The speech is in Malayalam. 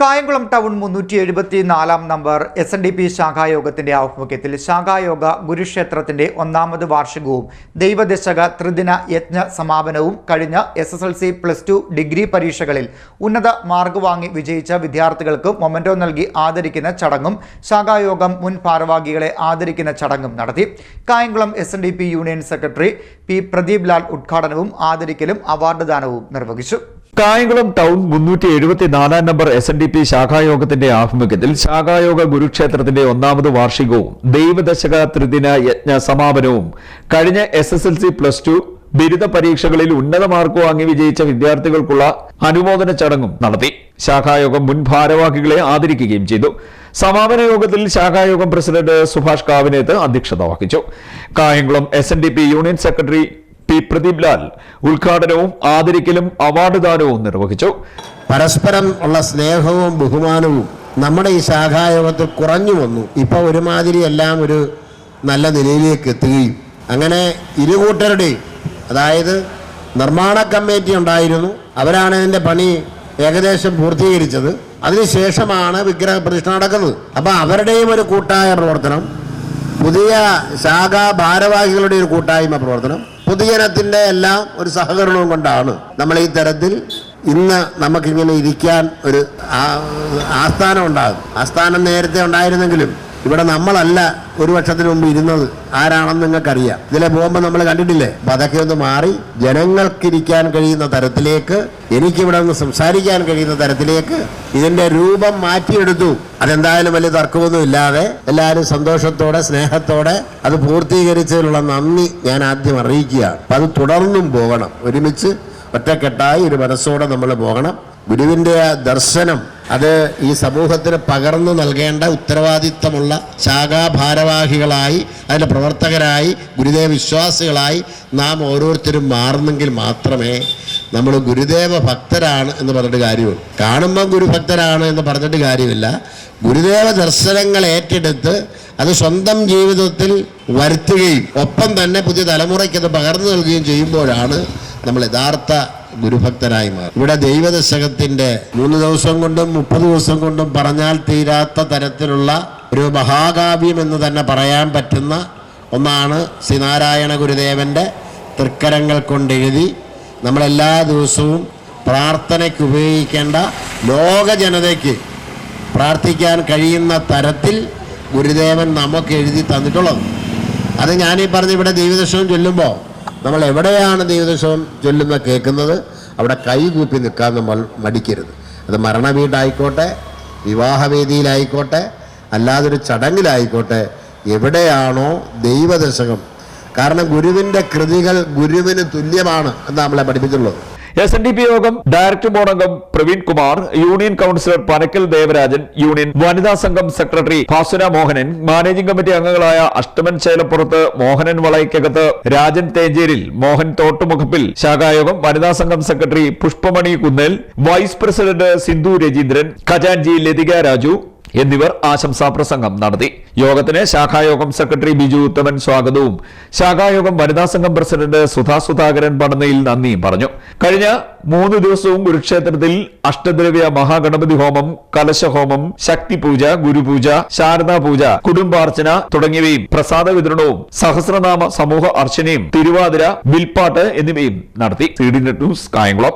കായംകുളം ടൗൺ മുന്നൂറ്റി എഴുപത്തി നാലാം number S N D P ശാഖായോഗത്തിന്റെ ആഭിമുഖ്യത്തിൽ ശാഖായോഗ ഗുരുക്ഷേത്രത്തിന്റെ ഒന്നാമത് വാർഷികവും ദൈവദശക ത്രിദിന യജ്ഞ സമാപനവും കഴിഞ്ഞ S S L C plus two degree പരീക്ഷകളിൽ ഉന്നത മാർക്ക് വാങ്ങി വിജയിച്ച വിദ്യാർത്ഥികൾക്ക് മൊമെന്റോ നൽകി ആദരിക്കുന്ന ചടങ്ങും ശാഖായോഗം മുൻ ഭാരവാഹികളെ ആദരിക്കുന്ന ചടങ്ങും നടത്തി. Kayamkulam S N D P union secretary P Pradeep Lal ഉദ്ഘാടനവും ആദരിക്കലും അവാർഡ് ദാനവും നിർവഹിച്ചു. കായംകുളം ടൗൺ മുന്നൂറ്റി എഴുപത്തി നാലാം number S N D P ശാഖായോഗത്തിന്റെ ആഭിമുഖ്യത്തിൽ ശാഖായോഗ ഗുരുക്ഷേത്രത്തിന്റെ ഒന്നാമത് വാർഷികവും ദൈവദശക ത്രിദിന യജ്ഞ സമാപനവും. കഴിഞ്ഞ S S L C plus two ബിരുദ പരീക്ഷകളിൽ ഉന്നത മാർക്ക് വാങ്ങി വിജയിച്ച വിദ്യാർത്ഥികൾക്കുള്ള അനുമോദന ചടങ്ങും നടത്തി. ശാഖായോഗം മുൻ ഭാരവാഹികളെ ആദരിക്കുകയും ചെയ്തു. സമാപന യോഗത്തിൽ ശാഖായോഗം പ്രസിഡന്റ് സുഭാഷ് കാവിനേത്ത് അധ്യക്ഷത വഹിച്ചു. Kayamkulam S union secretary P Pradeep Lal ഉദ്ഘാടനവും ആദരിക്കലും അവാർഡ് ദാനവും നിർവഹിച്ചു. പരസ്പരം ഉള്ള സ്നേഹവും ബഹുമാനവും നമ്മുടെ ഈ ശാഖായോഗത്തിൽ കുറഞ്ഞു വന്നു. ഇപ്പൊ ഒരുമാതിരി എല്ലാം ഒരു നല്ല നിലയിലേക്ക് എത്തുകയും അങ്ങനെ ഇരുകൂട്ടരുടെയും അതായത് നിർമ്മാണ കമ്മിറ്റി ഉണ്ടായിരുന്നു. അവരാണ് ഇതിന്റെ പണി ഏകദേശം പൂർത്തീകരിച്ചത്. അതിനുശേഷമാണ് വിഗ്രഹ പ്രതിഷ്ഠ നടക്കുന്നത്. അപ്പൊ അവരുടെയും ഒരു കൂട്ടായ പ്രവർത്തനം പുതിയ ശാഖാ ഭാരവാഹികളുടെ ഒരു കൂട്ടായ്മ പ്രവർത്തനം. പൊതുജനത്തിന്റെ എല്ലാം ഒരു സഹകരണവും കൊണ്ടാണ് നമ്മൾ ഈ തരത്തിൽ ഇന്ന് നമുക്കിങ്ങനെ ഇരിക്കാൻ ഒരു ആസ്ഥാനം ഉണ്ടാകും. ആസ്ഥാനം നേരത്തെ ഉണ്ടായിരുന്നെങ്കിലും ഇവിടെ നമ്മളല്ല ഒരു വർഷത്തിന് മുമ്പ് ഇരുന്നത്. ആരാണെന്ന് നിങ്ങൾക്കറിയാം. ഇതിലെ ബോംബ് നമ്മൾ കണ്ടിട്ടില്ലേ? അപ്പൊ അതൊക്കെ ഒന്ന് മാറി ജനങ്ങൾക്കിരിക്കാൻ കഴിയുന്ന തരത്തിലേക്ക് എനിക്കിവിടെ ഒന്ന് സംസാരിക്കാൻ കഴിയുന്ന തരത്തിലേക്ക് ഇതിന്റെ രൂപം മാറ്റിയെടുത്തു. അതെന്തായാലും വലിയ തർക്കമൊന്നും ഇല്ലാതെ എല്ലാവരും സന്തോഷത്തോടെ സ്നേഹത്തോടെ അത് പൂർത്തീകരിച്ചതിനുള്ള നന്ദി ഞാൻ ആദ്യം അറിയിക്കുകയാണ്. അപ്പൊ അത് തുടർന്നും പോകണം. ഒരുമിച്ച് ഒറ്റക്കെട്ടായി ഒരു മനസ്സോടെ നമ്മൾ പോകണം. ഗുരുവിന്റെ ആ ദർശനം അത് ഈ സമൂഹത്തിന് പകർന്നു നൽകേണ്ട ഉത്തരവാദിത്തമുള്ള ശാഖാഭാരവാഹികളായി അതിന്റെ പ്രവർത്തകരായി ഗുരുദേവ വിശ്വാസികളായി നാം ഓരോരുത്തരും മാറുന്നെങ്കിൽ മാത്രമേ നമ്മൾ ഗുരുദേവ ഭക്തരാണ് എന്ന് പറഞ്ഞിട്ട് കാര്യമുള്ളൂ. കാണുമ്പം ഗുരുഭക്തരാണ് എന്ന് പറഞ്ഞിട്ട് കാര്യമില്ല. ഗുരുദേവ ദർശനങ്ങൾ ഏറ്റെടുത്ത് അത് സ്വന്തം ജീവിതത്തിൽ വരുത്തുകയും ഒപ്പം തന്നെ പുതിയ തലമുറയ്ക്ക് അത് പകർന്നു നൽകുകയും ചെയ്യുമ്പോഴാണ് നമ്മൾ യഥാർത്ഥ ഗുരുഭക്തരായി മാറും. ഇവിടെ ദൈവദശകത്തിന്റെ മൂന്ന് ദിവസം കൊണ്ടും മുപ്പത് ദിവസം കൊണ്ടും പറഞ്ഞാൽ തീരാത്ത തരത്തിലുള്ള ഒരു മഹാകാവ്യം എന്ന് തന്നെ പറയാൻ പറ്റുന്ന ഒന്നാണ് ശ്രീനാരായണ ഗുരുദേവന്റെ തൃക്കരങ്ങൾ കൊണ്ടെഴുതി നമ്മളെല്ലാ ദിവസവും പ്രാർത്ഥനയ്ക്ക് ഉപയോഗിക്കേണ്ട ലോക ജനതയ്ക്ക് പ്രാർത്ഥിക്കാൻ കഴിയുന്ന തരത്തിൽ ഗുരുദേവൻ നമുക്ക് എഴുതി തന്നിട്ടുള്ളത്. അത് ഞാനീ പറഞ്ഞ ഇവിടെ ദൈവദശവും ചൊല്ലുമ്പോൾ നമ്മൾ എവിടെയാണ് ദൈവദേശം ചൊല്ലുന്ന കേൾക്കുന്നത്? അവിടെ കൈകൂപ്പി നിൽക്കാൻ നമ്മൾ മടിക്കരുത്. അത് മരണവീടായിക്കോട്ടെ വിവാഹവേദിയിലായിക്കോട്ടെ അല്ലാതൊരു ചടങ്ങിലായിക്കോട്ടെ എവിടെയാണോ ദൈവദശകം കാരണം ഗുരുവിന്റെ കൃതികൾ ഗുരുവിന് തുല്യമാണ് എന്ന് നമ്മളെ പഠിപ്പിച്ചിട്ടുള്ളത്. എസ് എൻ ഡി പി യോഗം ഡയറക്ടർ ബോർഡ് അംഗം Praveen Kumar union councillor Panakkal Devarajan union വനിതാ സംഘം secretary Bhasuna Mohanan managing committee അംഗങ്ങളായ അഷ്ടമൻ ചേലപ്പുറത്ത് മോഹനൻ വളയ്ക്കകത്ത് രാജൻ തേഞ്ചേരിൽ മോഹൻ തോട്ടുമുഖപ്പിൽ ശാഖായോഗം വനിതാ സംഘം secretary Pushpamani Kunnel vice president Sindhu Rajeendran ഖജാൻജി Lathika Raju എന്നിവർ ആശംസാ പ്രസംഗം നടത്തി. യോഗത്തിന് ശാഖായോഗം സെക്രട്ടറി ബിജു ഉത്തമൻ സ്വാഗതവും. ശാഖായോഗം വനിതാ സംഘം പ്രസിഡന്റ് സുധാ സുധാകരൻ പടന്നയിൽ നന്ദിയും പറഞ്ഞു. കഴിഞ്ഞ മൂന്ന് ദിവസവും കുരുക്ഷേത്രത്തിൽ അഷ്ടദ്രവ്യ മഹാഗണപതി ഹോമം കലശഹോമം ശക്തിപൂജ ഗുരുപൂജ ശാരദാ പൂജ കുടുംബാർച്ചന തുടങ്ങിയവയും പ്രസാദ വിതരണവും സഹസ്രനാമ സമൂഹ അർച്ചനയും തിരുവാതിര വിൽപ്പാട്ട് എന്നിവയും നടത്തി. C D news Kayamkulam.